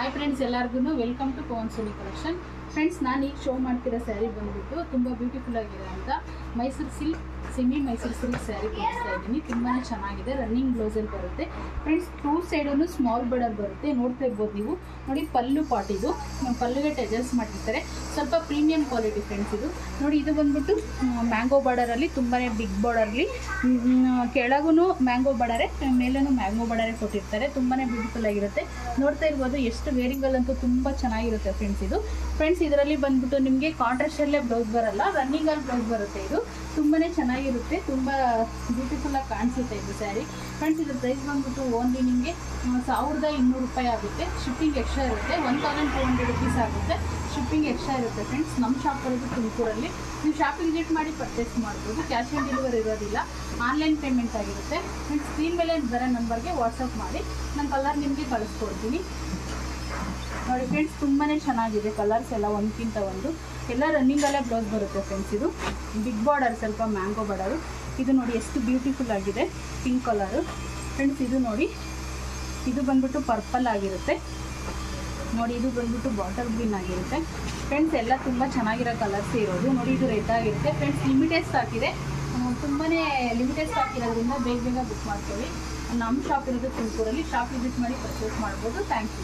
Hi friends ಎಲ್ಲರಿಗೂ welcome to Pavan collection friends ನಾನು ಈಗ ಶೋ ಮಾಡ್ತಿರೋ ಸ್ಯಾರಿ ಬಂದುಬಿಟ್ಟು ತುಂಬ ಬ್ಯೂಟಿಫುಲ್ ಆಗಿದೆ ಅಂತ Mysore silk semi Mysore silk saree ಕೊಡಿಸ್ತಾ ಇದ್ದೀನಿ. ತುಂಬಾ ಚೆನ್ನಾಗಿದೆ ರನ್ನಿಂಗ್ ಬ್ಲೌಸಲ್ಲಿ ಬರುತ್ತೆ. Friends two side small border ಬರುತ್ತೆ. ನೋಡ್ತಾ ಇರ್ಬೋದು ನೀವು. ನೋಡಿ, ಪಲ್ಲು ಪಾಟ್ ಇದು. ಪಲ್ಲುಗೆ ಟೆಜಲ್ಸ್ ಮಾಡಿರ್ತಾರೆ ಸ್ವಲ್ಪ ಪ್ರೀಮಿಯಂ ಕ್ವಾಲಿಟಿ ಫ್ರೆಂಡ್ಸ್ ಇದು. ನೋಡಿ, ಇದು ಬಂದ್ಬಿಟ್ಟು ಮ್ಯಾಂಗೋ ಬಾರ್ಡರಲ್ಲಿ ತುಂಬಾ ಬಿಗ್ ಬಾರ್ಡರ್ಲಿ ಕೆಳಗೂ ಮ್ಯಾಂಗೋ ಬಾರ್ಡರ್ ಮೇಲೂ ಮ್ಯಾಂಗೋ ಬಾರ್ಡರೇ ಕೊಟ್ಟಿರ್ತಾರೆ. ತುಂಬಾ ಬ್ಯೂಟಿಫುಲ್ ಆಗಿರುತ್ತೆ. ನೋಡ್ತಾ ಇರ್ಬೋದು, ಎಷ್ಟು ವೇರಿಂಗಲ್ಲಂತೂ ತುಂಬ ಚೆನ್ನಾಗಿರುತ್ತೆ ಫ್ರೆಂಡ್ಸ್ ಇದು. ಫ್ರೆಂಡ್ಸ್ ಇದರಲ್ಲಿ ಬಂದ್ಬಿಟ್ಟು ನಿಮಗೆ ಕಾಂಟ್ರಾಸ್ಟಲ್ಲೇ ಬ್ಲೌಸ್ ಬರಲ್ಲ ರನ್ನಿಂಗಲ್ಲಿ ಬ್ಲೌಸ್ ಬರುತ್ತೆ ಇದು. ತುಂಬಾ ಚೆನ್ನಾಗಿರುತ್ತೆ, ತುಂಬ ಬ್ಯೂಟಿಫುಲ್ಲಾಗಿ ಕಾಣಿಸುತ್ತೆ ಇದು ಸ್ಯಾರಿ ಫ್ರೆಂಡ್ಸ್ ಇದ್ರ ಪ್ರೈಸ್ ಬಂದ್ಬಿಟ್ಟು ಓನ್ಲಿ ನಿಮಗೆ ಸಾವಿರದ ಇನ್ನೂರು ರೂಪಾಯಿ ಆಗುತ್ತೆ. ಶಿಪ್ಪಿಂಗ್ ಎಕ್ಸ್ಟ್ರಾ ಇರುತ್ತೆ one thousand two hundred rupees ಆಗುತ್ತೆ. ಶಿಪ್ಪಿಂಗ್ ಎಕ್ಸ್ಟ್ರಾ ಇರುತ್ತೆ ಫ್ರೆಂಡ್ಸ್ ನಮ್ಮ ಶಾಪ್ ಬರೋದು ತುಮಕೂರಲ್ಲಿ. ನೀವು ಶಾಪ್ ವಿಸಿಟ್ ಮಾಡಿ ಪರ್ಚೇಸ್ ಮಾಡ್ಬೋದು. ಕ್ಯಾಶ್ ಆನ್ ಡೆಲಿವರಿ ಇರೋದಿಲ್ಲ. ಆನ್ಲೈನ್ ಪೇಮೆಂಟ್ ಆಗಿರುತ್ತೆ. ಫ್ರೆಂಡ್ಸ್ ಸ್ಕ್ರೀನ್ ಮೇಲೆ ಬರೋ ನಂಬರ್ಗೆ ವಾಟ್ಸಪ್ ಮಾಡಿ. ನಾನು ಕಲರ್ ನಿಮಗೆ ಕಳಿಸ್ಕೊಡ್ತೀನಿ. ನೋಡಿ ಫ್ರೆಂಡ್ಸ್ ತುಂಬಾ ಚೆನ್ನಾಗಿದೆ. ಕಲರ್ಸ್ ಎಲ್ಲ ಒಂದಕ್ಕಿಂತ ಒಂದು. ಎಲ್ಲ ರನ್ನಿಂಗಲ್ಲೇ ಬ್ಲೌಸ್ ಬರುತ್ತೆ ಫ್ರೆಂಡ್ಸ್ ಇದು. ಬಿಗ್ ಬಾರ್ಡರ್ ಸ್ವಲ್ಪ ಮ್ಯಾಂಗೋ ಬಾರ್ಡರು ಇದು ನೋಡಿ ಎಷ್ಟು ಬ್ಯೂಟಿಫುಲ್ ಆಗಿದೆ. ಪಿಂಕ್ ಕಲರು ಫ್ರೆಂಡ್ಸ್ ಇದು ನೋಡಿ. ಇದು ಬಂದ್ಬಿಟ್ಟು ಪರ್ಪಲ್ ಆಗಿರುತ್ತೆ. ನೋಡಿ, ಇದು ಬಂದ್ಬಿಟ್ಟು ಬಾಟಲ್ ಗ್ರೀನ್ ಆಗಿರುತ್ತೆ. ಫ್ರೆಂಡ್ಸ್ ಎಲ್ಲ ತುಂಬ ಚೆನ್ನಾಗಿರೋ ಕಲರ್ಸ್ ಇರೋದು. ನೋಡಿ, ಇದು ರೆಡ್ ಆಗಿರುತ್ತೆ. ಫ್ರೆಂಡ್ಸ್ ಲಿಮಿಟೆಡ್ ಸ್ಟಾಕ್ ಇದೆ. ತುಂಬಾ ಲಿಮಿಟೆಡ್ ಸ್ಟಾಕ್ ಇರೋದ್ರಿಂದ ಬೇಗ ಬೇಗ ಬುಕ್ ಮಾಡ್ಕೊಳ್ಳಿ ನಮ್ಮ ಶಾಪ್ ಇರೋದು ತುಮಕೂರಲ್ಲಿ. ಶಾಪ್ ವಿಸಿಟ್ ಮಾಡಿ ಪರ್ಚೇಸ್ ಮಾಡ್ಬೋದು. Thank you